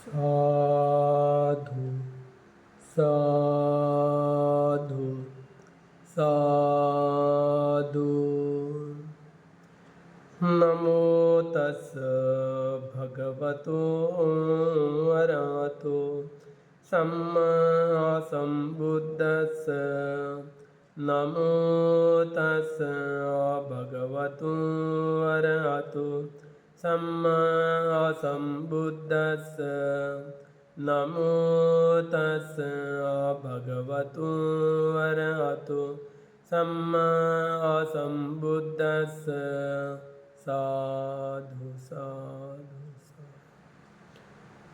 साधु साधु साधु नमो तस् भगवतो अरहतो सम्मा सम्बुद्धस् नमो तस् भगवतो अरहतो सम्मा सम्बुद्धस्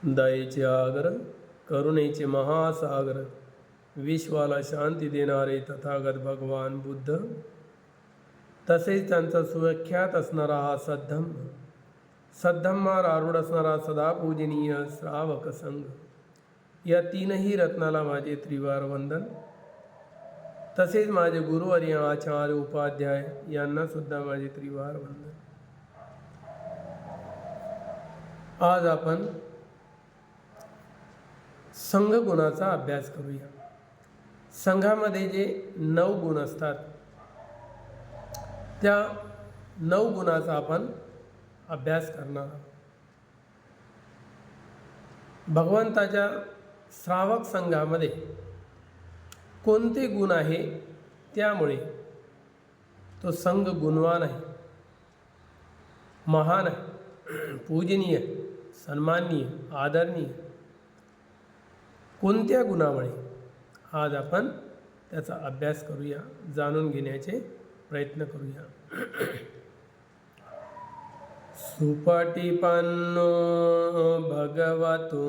दयेचे आगर करुणेचे महासागर विश्वाला शांती देणारे तथागत भगवान बुद्ध तसेच त्यांचा सुव्याख्यात असणारा हा सद्धम्म सद्धम्मार आरूढ असणारा सदा पूजनीय श्रावक संघ. या तीनही रत्नाला माझे त्रिवार वंदन. तसेच माझे गुरुवर्य आचार्य उपाध्याय यांना सुद्धा माझे त्रिवार वंदन. आज आपण संघ गुणाचा अभ्यास करूया. संघामध्ये जे नऊ गुण असतात त्या नऊ गुणाचा आपण अभ्यास करणार भगवंताच्या श्रावक संघामध्ये कोणते गुण आहे त्यामुळे तो संघ गुणवान आहे महान आहे पूजनीय सन्माननीय आदरणीय कोणत्या गुणामुळे आज आपण त्याचा अभ्यास करूया जाणून घेण्याचे प्रयत्न करूया. सुपटिपन्नो भगवतो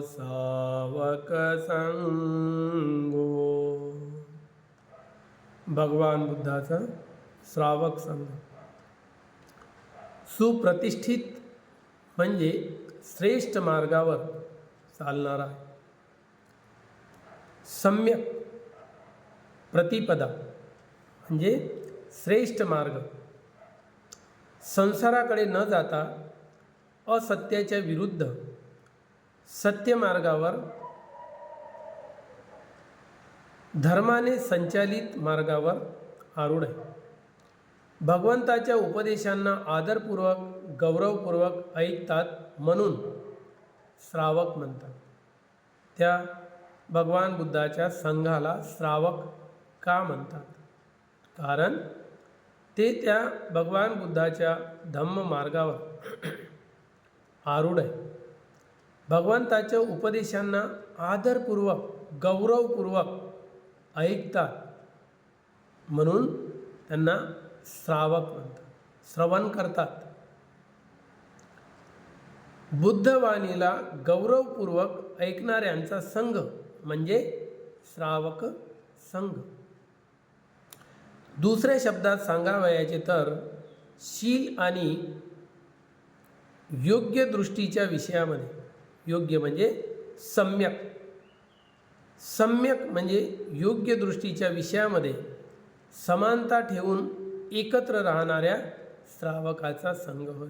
सावक संगो भगवान बुद्धाचा श्रावक संघ. सुप्रतिष्ठित म्हणजे श्रेष्ठ मार्गावर चालणारा सम्यक प्रतिपदा म्हणजे श्रेष्ठ मार्ग. संसाराकडे न जाता असत्याच्या विरुद्ध सत्य मार्गावर धर्माने संचालित मार्गावर आरूढ आहे. भगवंताच्या उपदेशांना आदरपूर्वक गौरवपूर्वक ऐकतात म्हणून श्रावक म्हणतात. त्या भगवान बुद्धाच्या संघाला श्रावक का म्हणतात? कारण ते त्या भगवान बुद्धाच्या धम्म मार्गावर आरूढ आहे. भगवंताच्या उपदेशांना आदरपूर्वक गौरवपूर्वक ऐकतात. म्हणून त्यांना श्रावक म्हणतात श्रवण करतात. बुद्धवाणीला गौरवपूर्वक ऐकणाऱ्यांचा संघ म्हणजे श्रावक संघ. दुसऱ्या शब्दात सांगावयाचे तर शील आणि योग्य दृष्टीच्या विषयामध्ये योग्य म्हणजे सम्यक. सम्यक म्हणजे योग्य दृष्टीच्या विषयामध्ये समानता ठेवून एकत्र राहणाऱ्या श्रावकाचा संघ होय.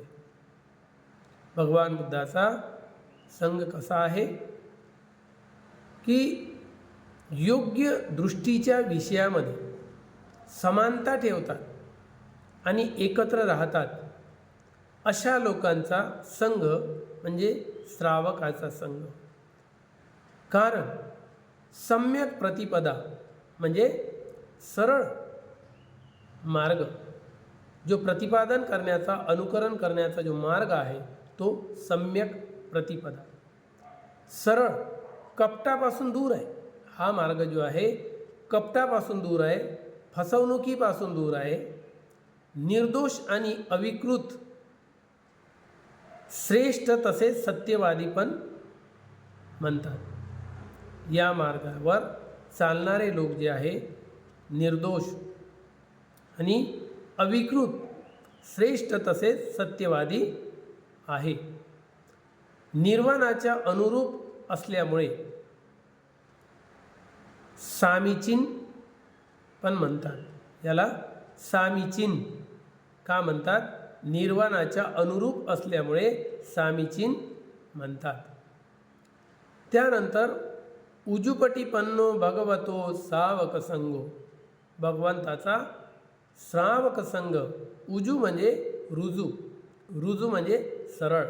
भगवान बुद्धाचा संघ कसा आहे? की योग्य दृष्टीच्या विषयामध्ये समानता ठेवतात आणि एकत्र राहतात अशा लोकांचा संघ म्हणजे श्रावकाचा संघ. कारण सम्यक प्रतिपदा म्हणजे सरळ मार्ग जो प्रतिपादन करण्याचा अनुकरण करण्याचा जो मार्ग आहे तो सम्यक प्रतिपदा. सरळ कपटापासून दूर आहे. हा मार्ग जो आहे कपटापासून दूर आहे फसवणुकीपासून दूर आहे. निर्दोष आणि अविकृत श्रेष्ठ तसेच सत्यवादी पण म्हणतात. या मार्गावर चालणारे लोक जे आहे निर्दोष आणि अविकृत श्रेष्ठ तसेच सत्यवादी आहे. निर्वाणाच्या अनुरूप असल्यामुळे सामीचीन पण म्हणतात. याला सामीचीन का म्हणतात? निर्वाणाच्या अनुरूप असल्यामुळे सामीचीन म्हणतात. त्यानंतर उजुपटीपन्नो भगवतो सावक संगो. भगवंताचा श्रावक संघ उजू म्हणजे रुजू. रुजू म्हणजे सरळ.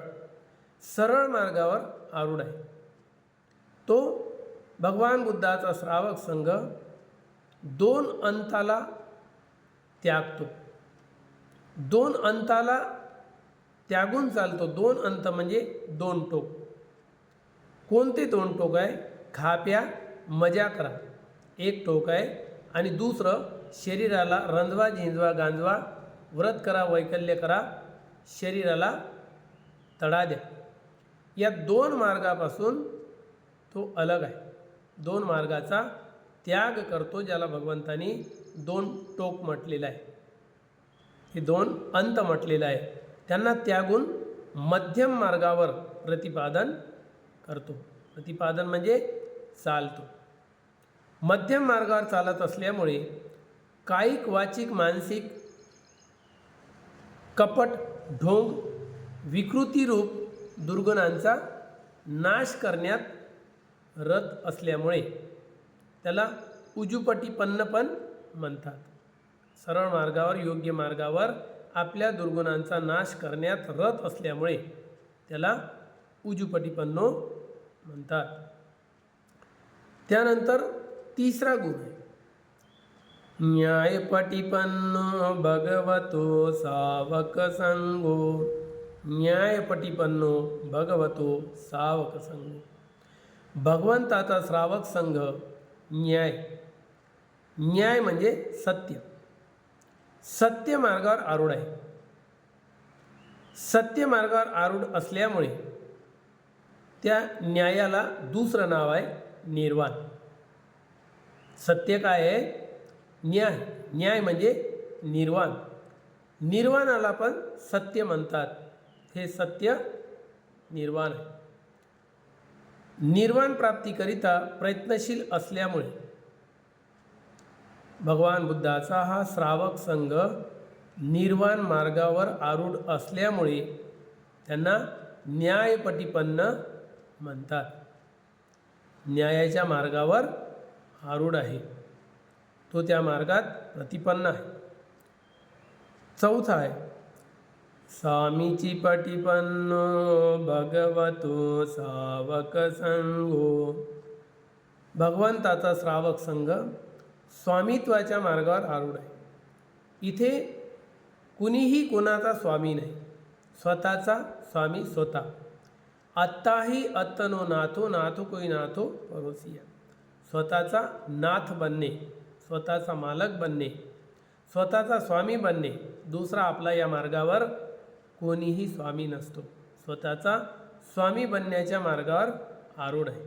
सरळ मार्गावर आरूढ आहे. तो भगवान बुद्धाचा श्रावक संघ दोन अंताला त्यागतो. दोन अंताला त्यागून चालतो. दोन अंत म्हणजे दोन टोक. कोणते दोन टोक आहे? खाप्या मजा करा. एक टोक आहे आणि दुसरं शरीराला रंजवा झिंजवा गांजवा व्रत करा वैकल्य करा शरीराला तडा द्या. या दोन मार्गापासून तो अलग आहे. दोन मार्गाचा त्याग करतो ज्याला भगवंतानी दोन टोक म्हटलेलं आहे. हे दोन अंत म्हटलेलं आहे. त्यांना त्यागून मध्यम मार्गावर प्रतिपादन करतो. प्रतिपादन म्हणजे चालतो. मध्यम मार्गावर चालत असल्यामुळे कायिक वाचिक मानसिक कपट ढोंग विकृतीरूप दुर्गुणांचा नाश करण्यात रथ असल्यामुळे त्याला उजुपटीपन्न पण म्हणतात. सरळ मार्गावर योग्य मार्गावर आपल्या दुर्गुणांचा नाश करण्यात रथ असल्यामुळे त्याला उजुपटीपन्नो म्हणतात. त्यानंतर तिसरा गुण आहे. न्यायपटीपन्नो भगवतो सावक संगो. न्यायपटीपन्नो भगवतो सावक संगो. भगवंताचा श्रावक संघ न्याय. न्याय म्हणजे सत्य. सत्य मार्गावर आरूढ आहे. सत्य मार्गावर आरूढ असल्यामुळे त्या न्यायाला दुसरं नाव आहे निर्वाण. सत्य काय आहे? न्याय. न्याय म्हणजे निर्वाण. निर्वाणाला पण सत्य म्हणतात. हे सत्य निर्वाण आहे. निर्वाण प्राप्तीकरिता प्रयत्नशील असल्यामुळे भगवान बुद्धाचा हा श्रावक संघ निर्वाण मार्गावर आरूढ असल्यामुळे त्यांना न्यायपटीपन्न म्हणतात. न्यायाच्या मार्गावर आरूढ आहे. तो त्या मार्गात प्रतिपन्न आहे. चौथा आहे. स्वामीची भगवतो सावक संघो भगवंताचा श्रावक संघ स्वामित्वाच्या मार्गावर आरूढ आहे. इथे कुणीही कोणाचा स्वामी नाही. स्वतःचा स्वामी स्वतः. आत्ताही अत्तनो नाथो नाथो कोई नाथो परोसिया. स्वतःचा नाथ बनणे स्वतःचा मालक बनणे स्वतःचा स्वामी बनणे दुसरा आपला या मार्गावर कोणीही स्वामी नसतो. स्वतःचा स्वामी बनण्याच्या मार्गावर आरूढ आहे.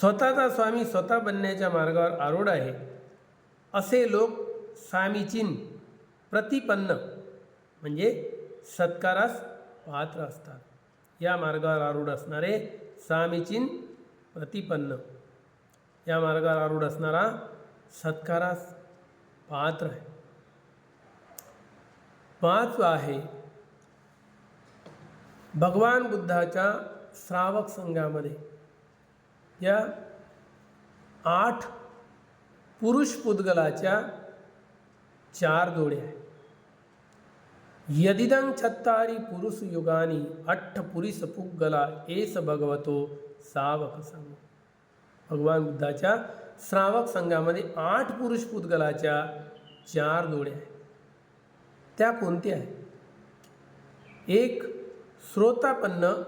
स्वतःचा स्वामी स्वतः बनण्याच्या मार्गावर आरूढ आहे. असे लोक स्वामीचीन प्रतिपन्न म्हणजे सत्कारास पात्र असतात. या मार्गावर आरूढ असणारे स्वामीचीन प्रतिपन्न या मार्गावर आरूढ असणारा सत्कारास पात्र आहे. पाच आहे. भगवान बुद्धाच्या श्रावक संघामध्ये. या आठ पुरुष पुद्गलाच्या चार जोड्या आहेत. यदिदं छत्तारी पुरुष युगानी अठ्ठ पुरुष पुग्गला एस भगवतो सावक संघ. भगवान बुद्धाच्या श्रावक संघामध्ये आठ पुरुष पुद्गलाच्या चार जोड्या आहेत. त्या कोणत्या आहेत? एक श्रोतापन्न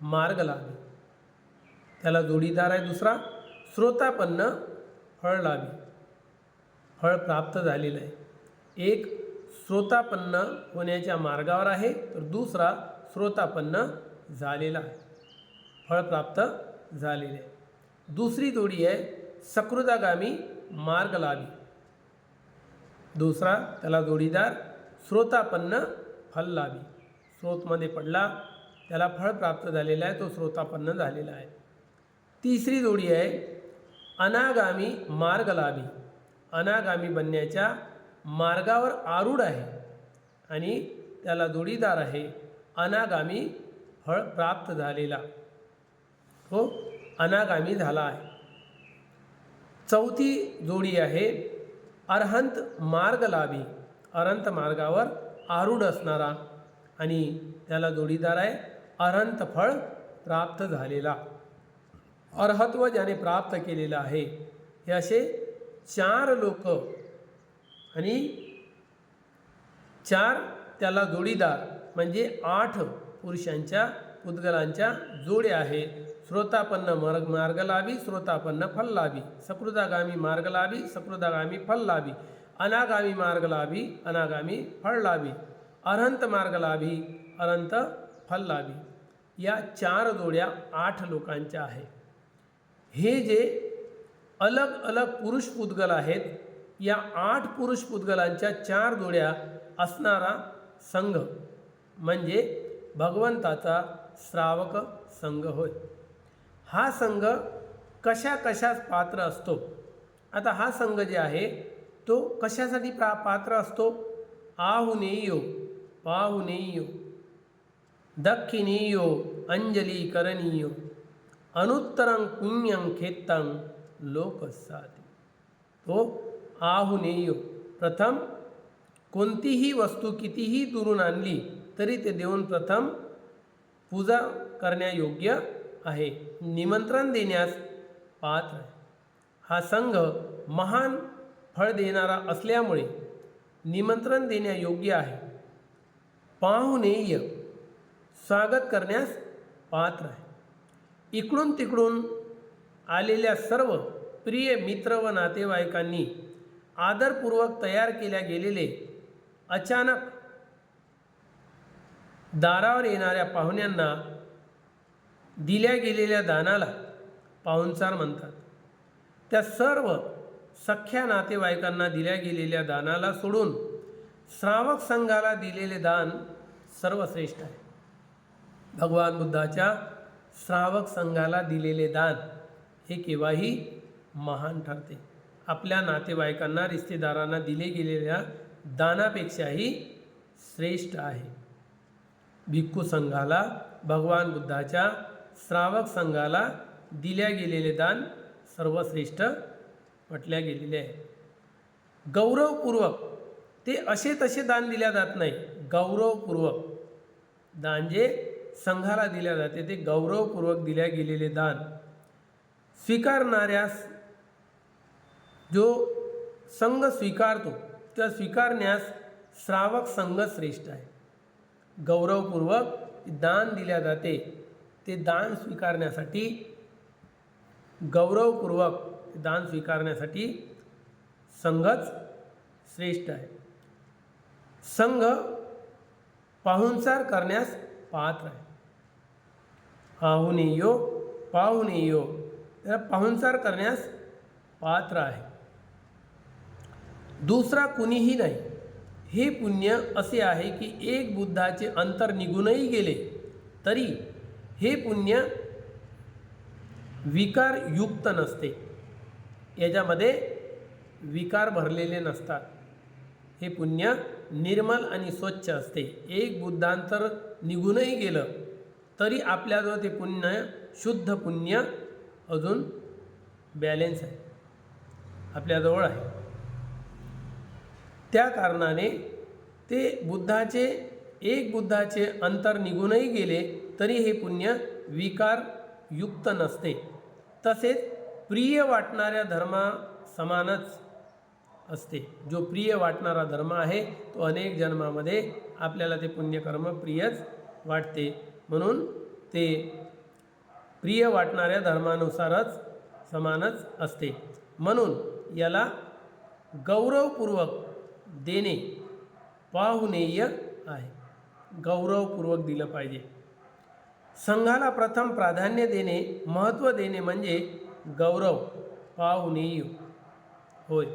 मार्ग लावे त्याला जोडीदार आहे दुसरा श्रोतापन्न फळ लावे फळ प्राप्त झालेलं आहे. एक श्रोतापन्न होण्याच्या मार्गावर आहे तर दुसरा श्रोतापन्न झालेला आहे. फळ प्राप्त झालेले आहे. दुसरी जोडी आहे सकृदागामी मार्ग लावी दुसरा त्याला जोडीदार श्रोतापन्न फल लाभी. स्रोतमध्ये पडला त्याला फळ प्राप्त झालेलं आहे तो श्रोतापन्न झालेला आहे. तिसरी जोडी आहे अनागामी मार्ग लाभी. अनागामी बनण्याच्या मार्गावर आरूढ आहे आणि त्याला जोडीदार आहे अनागामी फळ प्राप्त झालेला. तो अनागामी झाला आहे. चौथी जोडी आहे अर्हंत मार्ग लाभी. अरंत मार्गावर आरूढ असणारा आणि त्याला जोडीदार आहे अरंत फळ प्राप्त झालेला. अर्हत्व ज्याने प्राप्त केलेलं आहे हे असे चार लोक आणि चार त्याला जोडीदार म्हणजे आठ पुरुषांच्या उद्गलांच्या जोड्या आहे श्रोतापन्न मार्ग मार्गलाभी श्रोतापन्न फललाभी सकृदागामी मार्गलाभी सकृदागामी फललाभी. अनागामी मार्ग लाभी अनागामी फळ फळलाभी अनंत मार्गलाभी अनंत फललाभी या चार जोड्या आठ लोकांच्या आहे हे जे अलग अलग पुरुष पुद्गल आहेत या आठ पुरुष पुद्गलांच्या चार जोड्या असणारा संघ म्हणजे भगवंताचा श्रावक संघ होय. हा संघ कशा कशास पात्र असतो? आता हा संघ जे आहे तो कशासाठी प्रा पात्र असतो? आहुनेयो पाहुनेयो दक्षिणेयो अंजली करणीयो अनुत्तरं पुण्यं खेत्तं लोकसाती तो आहुनेयो प्रथम कोणतीही वस्तू कितीही दुरून आणली तरी ते देऊन प्रथम पूजा करण्यायोग्य आहे निमंत्रण देण्यास पात्र हा संघ महान फळ देणारा असल्यामुळे निमंत्रण देण्यायोग्य आहे. पाहुणेय स्वागत करण्यास पात्र आहे. इकडून तिकडून आलेल्या सर्व प्रिय मित्र व नातेवाईकांनी आदरपूर्वक तयार केल्या गेलेले अचानक दारावर येणाऱ्या पाहुण्यांना दिल्या गेलेल्या दानाला पाहुणचार म्हणतात. त्या सर्व सख्या नातेवाईकांना दिल्या गेलेल्या दानाला सोडून श्रावक संघाला दिलेले दान सर्वश्रेष्ठ आहे. भगवान बुद्धाच्या श्रावक संघाला दिलेले दान हे केव्हाही महान ठरते. आपल्या नातेवाईकांना रिश्तेदारांना दिले गेलेल्या दानापेक्षाही श्रेष्ठ आहे. भिक्खू संघाला भगवान बुद्धाच्या श्रावक संघाला दिल्या गेलेले दान सर्वश्रेष्ठ म्हटल्या गेलेले आहे गौरवपूर्वक ते असे तसे दान दिल्या जात नाही. गौरवपूर्वक. दान जे संघाला दिल्या जाते ते गौरवपूर्वक दिल्या गेलेले दान. स्वीकारणाऱ्यास जो संघ स्वीकारतो त्या स्वीकारण्यास श्रावक संघ श्रेष्ठ आहे. गौरवपूर्वक दान दिल्या जाते. ते दान स्वीकारण्यासाठी गौरवपूर्वक दान स्वीकारण्यासाठी संघच श्रेष्ठ आहे. संघ पाहुणचार करण्यास पात्र आहे. पाहुणेयो पाहुणेयो त्याला पाहुणचार करण्यास पात्र आहे. दुसरा कुणीही नाही. हे पुण्य असे आहे की एक बुद्धाचे अंतर निघूनही गेले तरी हे पुण्य विकारयुक्त नसते. याच्यामध्ये विकार भरलेले नसतात. हे पुण्य निर्मल आणि स्वच्छ असते. एक बुद्धांतर निघूनही गेलं तरी आपल्याजवळ ते पुण्य शुद्ध पुण्य अजून बॅलेन्स आहे. आपल्याजवळ आहे. त्या कारणाने ते बुद्धाचे एक बुद्धाचे अंतर निघूनही गेले तरी हे पुण्य विकारयुक्त नसते. तसेच प्रिय वाटणाऱ्या धर्मा समानच असते. जो प्रिय वाटणारा धर्म आहे तो अनेक जन्मामध्ये आपल्याला ते पुण्यकर्म प्रियच वाटते. म्हणून ते प्रिय वाटणाऱ्या धर्मानुसारच समानच असते. म्हणून याला गौरवपूर्वक देणे पाहुनेय आहे. गौरवपूर्वक दिलं पाहिजे. संघाला प्रथम प्राधान्य देणे महत्त्व देणे म्हणजे गौरव पाहुणेय होय.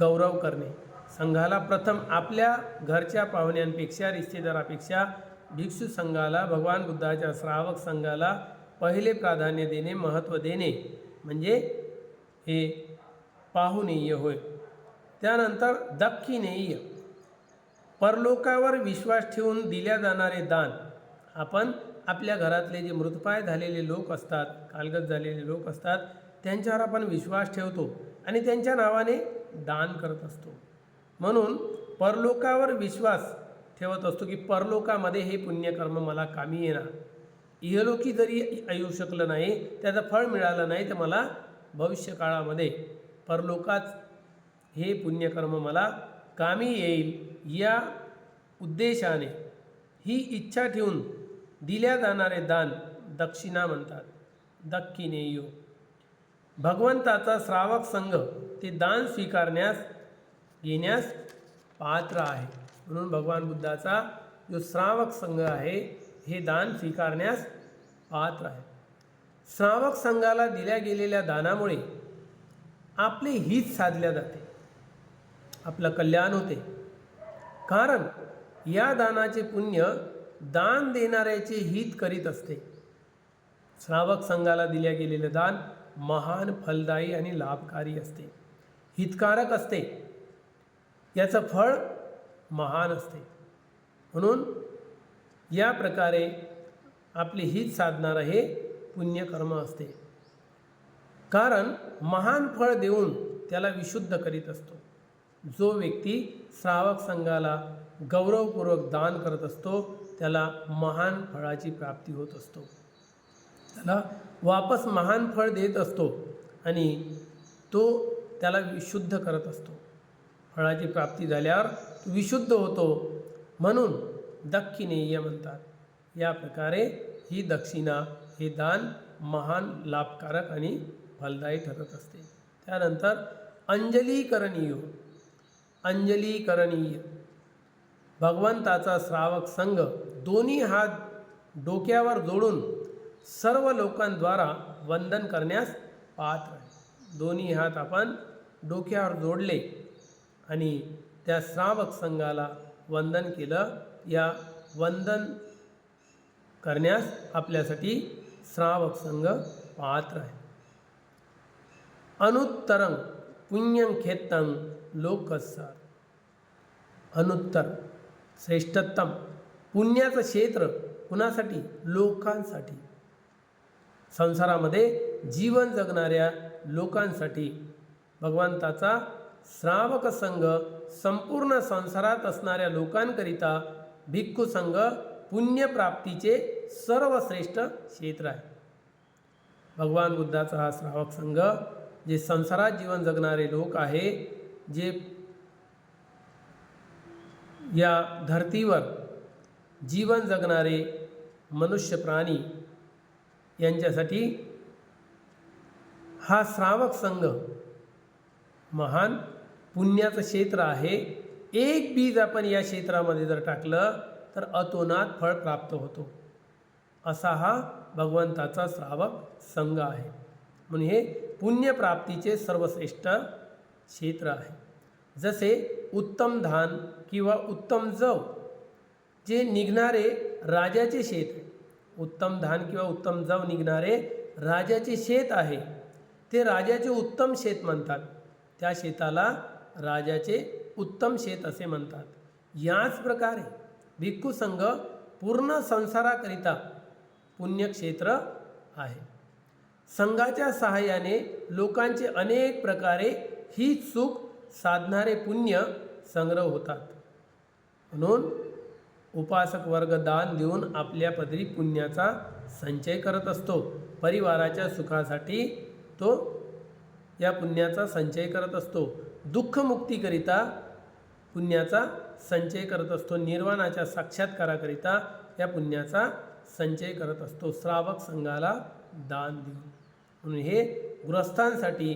गौरव करणे. संघाला प्रथम आपल्या घरच्या पाहुण्यांपेक्षा रिश्तेदारापेक्षा भिक्षू संघाला भगवान बुद्धाच्या श्रावक संघाला पहिले प्राधान्य देणे महत्त्व देणे म्हणजे हे पाहुणेय होय. त्यानंतर दक्षिणेय. परलोकावर विश्वास ठेवून दिल्या जाणारे दान. आपण आपल्या घरातले जे मृतपाय झालेले लोक असतात कालगत झालेले लोक असतात त्यांच्यावर आपण विश्वास ठेवतो आणि त्यांच्या नावाने दान करत असतो. म्हणून परलोकावर विश्वास ठेवत असतो की परलोकामध्ये हे पुण्यकर्म मला कामी येणार. इहलोकी जरी येऊ शकलं नाही त्याचं फळ मिळालं नाही तर मला भविष्यकाळामध्ये परलोकात हे पुण्यकर्म मला कामी येईल या उद्देशाने ही इच्छा ठेवून दिल्या जाणारे दान दक्षिणा म्हणतात. दक्षिणेयो भगवंताचा श्रावक संघ ते दान स्वीकारण्यास घेण्यास पात्र आहे. म्हणून भगवान बुद्धाचा जो श्रावक संघ आहे हे दान स्वीकारण्यास पात्र आहे. श्रावक संघाला दिल्या गेलेल्या दानामुळे आपले हित साधल्या जाते. आपलं कल्याण होते. कारण या दानाचे पुण्य दान देणाऱ्याचे हित करीत असते. श्रावक संघाला दिल्या गेलेले दान महान फलदायी आणि लाभकारी असते. हितकारक असते. याचं फळ महान असते. म्हणून या प्रकारे आपले हित साधणारं हे पुण्यकर्म असते. कारण महान फळ देऊन त्याला विशुद्ध करीत असतो. जो व्यक्ती श्रावक संघाला गौरवपूर्वक दान करत असतो त्याला महान फळाची प्राप्ती होत असतो. त्याला वापस महान फळ देत असतो आणि तो त्याला विशुद्ध करत असतो. फळाची प्राप्ती झाल्यावर तो विशुद्ध होतो म्हणून दक्षिणेय म्हणतात. या प्रकारे ही दक्षिणा हे दान महान लाभकारक आणि फलदायी ठरत असते. त्यानंतर अंजलीकरणीय. अंजलीकरणीय. भगवंताचा श्रावक संघ दोन्ही हात डोक्यावर जोडून सर्व लोकांद्वारा वंदन करण्यास पात्र आहे. दोन्ही हात आपण डोक्यावर जोडले आणि त्या श्रावक संघाला वंदन केलं. या वंदन करण्यास आपल्यासाठी श्रावक संघ पात्र आहे. अनुत्तरं पुण्यं खेत्तं लोकसार अनुत्तर श्रेष्ठत्तम पुण्याचं क्षेत्र कुणासाठी? लोकांसाठी. संसारामध्ये जीवन जगणाऱ्या लोकांसाठी. भगवंताचा श्रावक संघ संपूर्ण संसारात असणाऱ्या लोकांकरिता भिक्खू संघ पुण्यप्राप्तीचे सर्वश्रेष्ठ क्षेत्र आहे. भगवान बुद्धाचा हा श्रावक संघ जे संसारात जीवन जगणारे लोक आहे जे या धर्तीवर जीवन जगणारे मनुष्य प्राणी यांच्यासाठी हा श्रावक संघ महान पुण्याचं क्षेत्र आहे. एक बीज आपण या क्षेत्रामध्ये जर टाकलं तर अतोनात फळ प्राप्त होतो. असा हा भगवंताचा श्रावक संघ आहे. म्हणून हे पुण्यप्राप्तीचे सर्वश्रेष्ठ क्षेत्र आहे. जसे उत्तम धान किंवा उत्तम जव जे निघणारे राजाचे शेत उत्तम धान किंवा उत्तम जव निघणारे राजाचे शेत आहे. ते राजाचे उत्तम शेत म्हणतात. त्या शेताला राजाचे उत्तम शेत असे म्हणतात. याच प्रकारे भिक्खू संघ पूर्ण संसाराकरिता पुण्यक्षेत्र आहे. संघाच्या सहाय्याने लोकांचे अनेक प्रकारे ही चूक साधणारे पुण्य संग्रह होतात. म्हणून उपासक वर्ग दान देऊन आपल्या पदरी पुण्याचा संचय करत असतो. परिवाराच्या सुखासाठी तो या पुण्याचा संचय करत असतो. दुःखमुक्तीकरिता पुण्याचा संचय करत असतो. निर्वाणाच्या साक्षात्काराकरिता या पुण्याचा संचय करत असतो. श्रावक संघाला दान देऊन. म्हणून हे गृहस्थांसाठी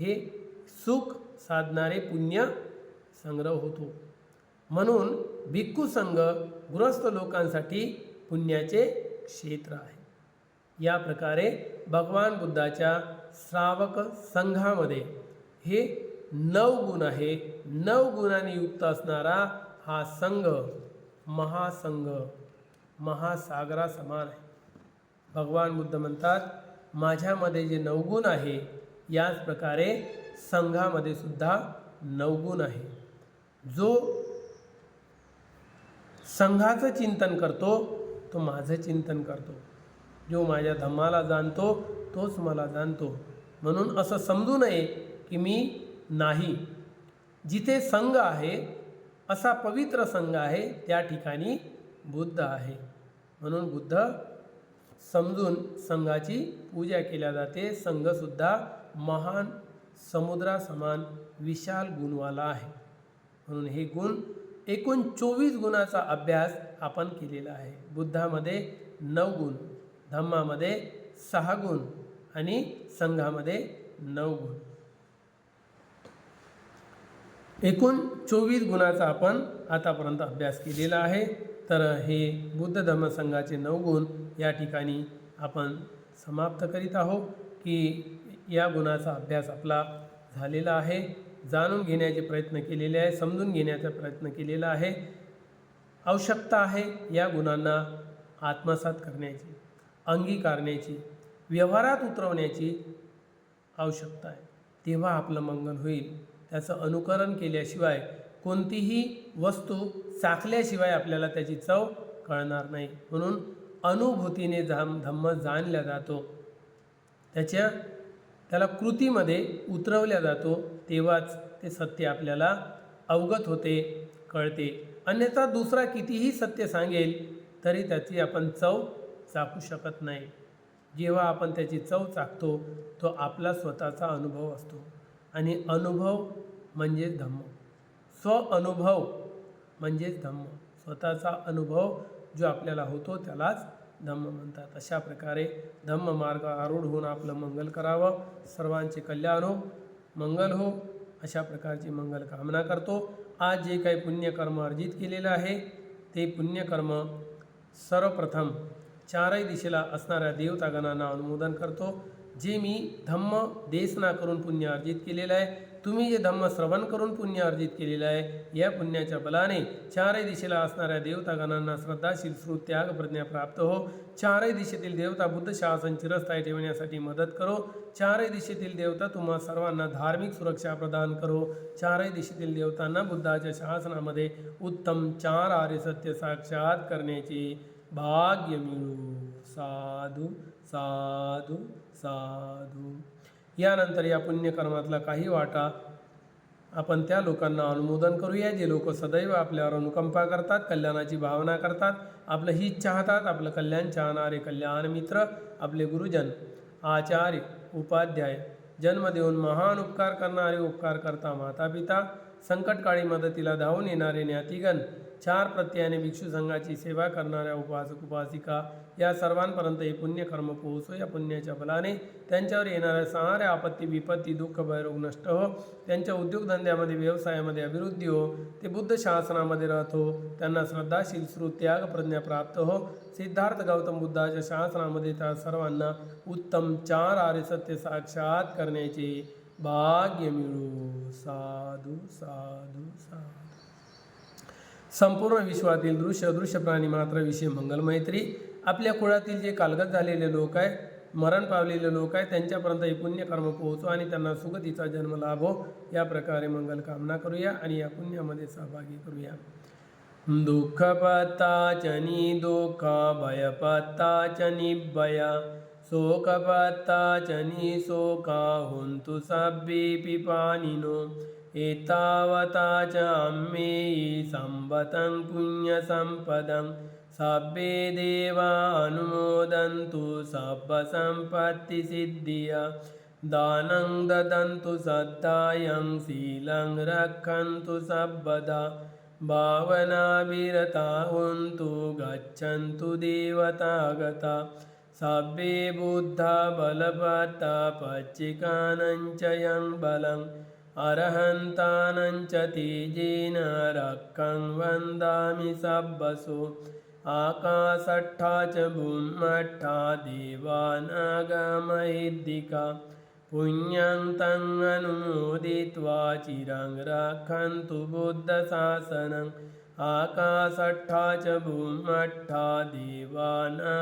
हे सुख साधणारे पुण्य संग्रह होतो. म्हणून भिक्खू संघ गृहस्थ लोकांसाठी पुण्याचे क्षेत्र आहे. या प्रकारे भगवान बुद्धाच्या श्रावक संघामध्ये हे नऊ गुण आहे. नऊ गुणांनी युक्त असणारा हा संघ महासंघ महासागरा समान आहे. भगवान बुद्ध म्हणतात माझ्यामध्ये जे नवगुण आहे याच प्रकारे संघामध्ये सुद्धा नवगुण आहे. जो संघाचं चिंतन करतो तो माझं चिंतन करतो. जो माझ्या धम्माला जाणतो तोच मला जाणतो. म्हणून असं समजू नये की मी नाही. जिथे संघ आहे असा पवित्र संघ आहे त्या ठिकाणी बुद्ध आहे. म्हणून बुद्ध समजून संघाची पूजा केल्या जाते. संघसुद्धा महान समुद्रासमान विशाल गुणवाला आहे. म्हणून हे गुण एकूण चोवीस गुणाचा अभ्यास आपण केलेला आहे. बुद्धामध्ये नऊ गुण धम्मामध्ये सहा गुण आणि संघामध्ये नऊ गुण. एकूण चोवीस गुणाचा आपण आतापर्यंत अभ्यास केलेला आहे. तर हे बुद्ध धम्म संघाचे नऊ गुण या ठिकाणी आपण समाप्त करीत आहोत की या गुणाचा अभ्यास आपला झालेला आहे. जाणून घेण्याचे प्रयत्न केलेले आहे. समजून घेण्याचा प्रयत्न केलेला आहे. आवश्यकता आहे या गुणांना आत्मसात करण्याची अंगीकारण्याची व्यवहारात उतरवण्याची आवश्यकता आहे. तेव्हा आपलं मंगल होईल. त्याचं अनुकरण केल्याशिवाय कोणतीही वस्तू चाखल्याशिवाय आपल्याला त्याची चव कळणार नाही. म्हणून अनुभूतीने धाम धम्म जाणला जातो. त्याच्या त्याला कृतीमध्ये उतरवल्या जातो तेव्हाच ते सत्य आपल्याला अवगत होते कळते. अन्यथा दुसरा कितीही सत्य सांगेल तरी त्याची आपण चव चाखू शकत नाही. जेव्हा आपण त्याची चव चाखतो तो आपला स्वतःचा अनुभव असतो. आणि अनुभव म्हणजेच धम्म. स्व अनुभव म्हणजेच धम्म. स्वतःचा अनुभव जो आपल्याला होतो त्यालाच धम्म म्हणतात. अशा प्रकारे धम्म मार्ग आरूढ होऊन आपलं मंगल करावं. सर्वांचे कल्याण हो मंगल हो. अशा प्रकारची मंगल कामना करतो. आज जे काही पुण्यकर्म अर्जित केलेलं आहे ते पुण्यकर्म सर्वप्रथम चारही दिशेला असणाऱ्या देवतागणांना अनुमोदन करतो. जे मी धम्म देसना करून पुण्य अर्जित केलेलं आहे तुम्ही जे धम्म श्रवण करून पुण्य अर्जित केलेलं आहे या पुण्याच्या बलाने चारही दिशेला असणाऱ्या देवतागणांना श्रद्धाशील श्रुत त्याग प्रज्ञा प्राप्त हो. चारही दिशेतील देवता बुद्ध शासन चिरस्थायी ठेवण्यासाठी मदत करो. चारही दिशेतील देवता तुम्हा सर्वांना धार्मिक सुरक्षा प्रदान करो. चारही दिशेतील देवतांना बुद्धाच्या शासनामध्ये उत्तम चार आर्य सत्य साक्षात करण्याचे भाग्य मिळू. साधू साधू साधू. यानंतर या पुण्यकर्मातला काही वाटा आपण त्या लोकांना अनुमोदन करूया जे लोक सदैव आपल्यावर अनुकंपा करतात कल्याणाची भावना करतात. आपलं हित चाहतात आपलं कल्याण चाहणारे कल्याण मित्र आपले गुरुजन. आचार्य उपाध्याय जन्म देऊन महान उपकार करणारे उपकार करता माता पिता संकटकाळी मदतीला धावून येणारे ज्ञातिगण चार प्रत्ययाने भिक्षू संघाची सेवा करणाऱ्या उपासक उपासिका या सर्वांपर्यंत हे पुण्यकर्म पोहोचो या पुण्याच्या बलाने त्यांच्यावर येणाऱ्या साऱ्या आपत्ती विपत्ती दुःख भयरोग नष्ट हो. त्यांच्या उद्योगधंद्यामध्ये व्यवसायामध्ये अभिवृद्धी हो. ते बुद्ध शासनामध्ये राहतो हो. त्यांना श्रद्धाशील श्रुत त्याग प्रज्ञा प्राप्त हो. सिद्धार्थ गौतम बुद्धाच्या शासनामध्ये त्या सर्वांना उत्तम चार आर्य सत्य साक्षात करण्याचे भाग्य मिळू. साधू साधू साधू. संपूर्ण विश्वातील दृश्य दृश्य प्राणी मात्र विषय मंगलमैत्री. आपल्या कुळातील जे कालगत झालेले लोक आहे मरण पावलेले लोक आहे त्यांच्यापर्यंत हे पुण्यकर्म पोहोचो आणि त्यांना सुगतीचा जन्म लाभो. या प्रकारे मंगल कामना करूया आणि या पुण्यामध्ये सहभागी करूया. दुःख पत्ताचनी दुःख भय पत्ताचनी भया. शोक पत्ताचनी शोका हुन्तु सब्बे पिपानिनो. एतावता च अम्मेयि सम्पतं සබ්බේ දේවා අනුමෝදන්තු සබ්බ සම්පත්ති සිද්ධියා. දානං දදන්තු සත්තායම් සීලං රක්ඛන්තු සබ්බදා. භාවනාවිරතා හොන්තු ගච්ඡන්තු දේවතාගතා. සබ්බේ බුද්ධා බලපත්තා පච්චිකානංචයං බලං. අරහන්තානංච තීජේන රක්කං වන්දාමි සබ්බසෝ. आकाशट्ठा च भूमट्ठा देवानागमहिद्दिका पुण्यं तं अनुमोदित्वा चिरं रक्षन्तु बुद्धशासनम् आकाशट्ठा च भूमट्ठा देवानागमहिद्दिका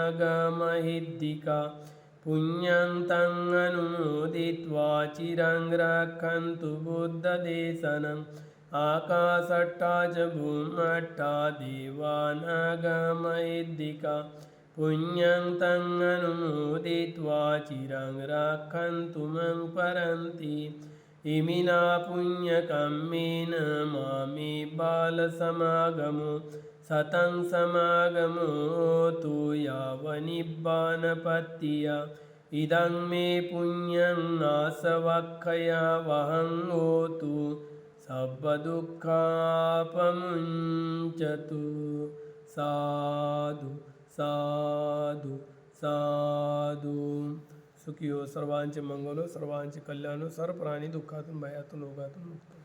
पुण्यं तं अनुमोदित्वा चिरं रक्षन्तु बुद्धदेशनं आकाशट्टा च भूमट्टा देवानागमयिद्दिका पुण्यं तं अनुमोदित्वा चिरं रक्षन्तु मं परन्ति इमिना पुण्यकम्मेन मामे बालसमागमो सतं समागमो तु यावनिब्बानपत्तिया इदं मे पुण्यं नासवक्षया वहं होतु सब्बदुःखापमुञ्चतु साधु साधु साधु सुखी हो सर्वांचे मंगल हो सर्वांचे कल्याण हो सर्व प्राणी दुःखातून भयातून ओघातून मुक्त हो.